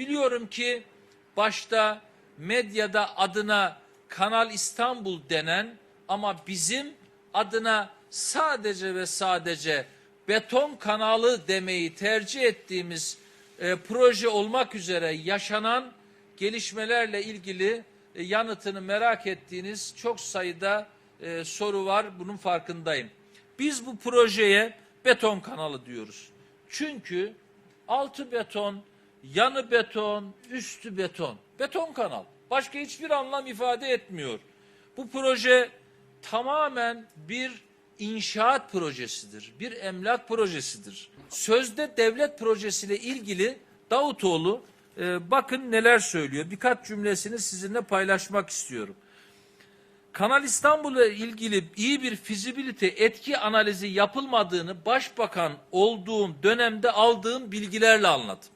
Biliyorum ki başta medyada adına Kanal İstanbul denen ama bizim adına sadece ve sadece beton kanalı demeyi tercih ettiğimiz e, proje olmak üzere yaşanan gelişmelerle ilgili e, yanıtını merak ettiğiniz çok sayıda e, soru var. Bunun farkındayım. Biz bu projeye beton kanalı diyoruz. Çünkü altı beton, yanı beton, üstü beton. Beton kanal. Başka hiçbir anlam ifade etmiyor. Bu proje tamamen bir inşaat projesidir. Bir emlak projesidir. Sözde devlet projesiyle ilgili Davutoğlu e, bakın neler söylüyor. Birkaç cümlesini sizinle paylaşmak istiyorum. Kanal İstanbul'la ilgili iyi bir fizibilite etki analizi yapılmadığını başbakan olduğum dönemde aldığım bilgilerle anladım.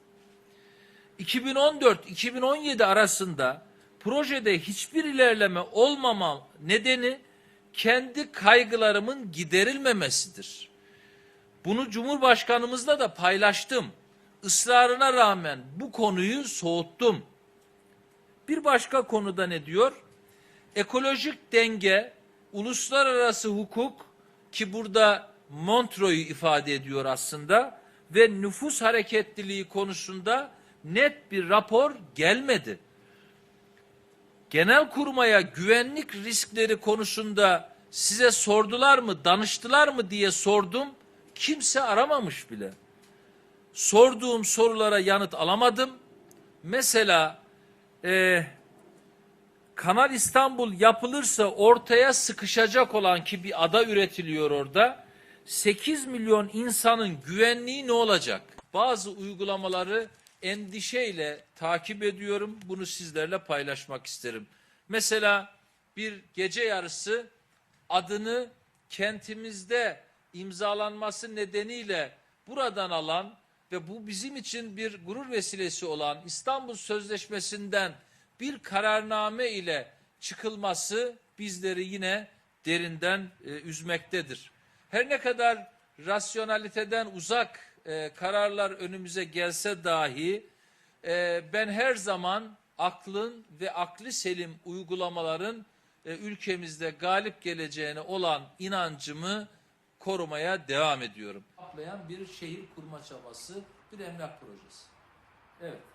2014-2017 arasında projede hiçbir ilerleme olmama nedeni kendi kaygılarımın giderilmemesidir. Bunu Cumhurbaşkanımızla da paylaştım. Israrına rağmen bu konuyu soğuttum. Bir başka konuda ne diyor? Ekolojik denge, uluslararası hukuk ki burada Montreux'u ifade ediyor aslında ve nüfus hareketliliği konusunda net bir rapor gelmedi. Genel kurmaya güvenlik riskleri konusunda size sordular mı, danıştılar mı diye sordum. Kimse aramamış bile. Sorduğum sorulara yanıt alamadım. Mesela e, Kanal İstanbul yapılırsa ortaya sıkışacak olan ki bir ada üretiliyor orada. 8 milyon insanın güvenliği ne olacak? Bazı uygulamaları endişeyle takip ediyorum. Bunu sizlerle paylaşmak isterim. Mesela bir gece yarısı adını kentimizde imzalanması nedeniyle buradan alan ve bu bizim için bir gurur vesilesi olan İstanbul Sözleşmesi'nden bir kararname ile çıkılması bizleri yine derinden e, üzmektedir. Her ne kadar rasyonaliteden uzak e, kararlar önümüze gelse dahi e, ben her zaman aklın ve akli selim uygulamaların e, ülkemizde galip geleceğine olan inancımı korumaya devam ediyorum. Kaplayan bir şehir kurma çabası, bir emlak projesi. Evet.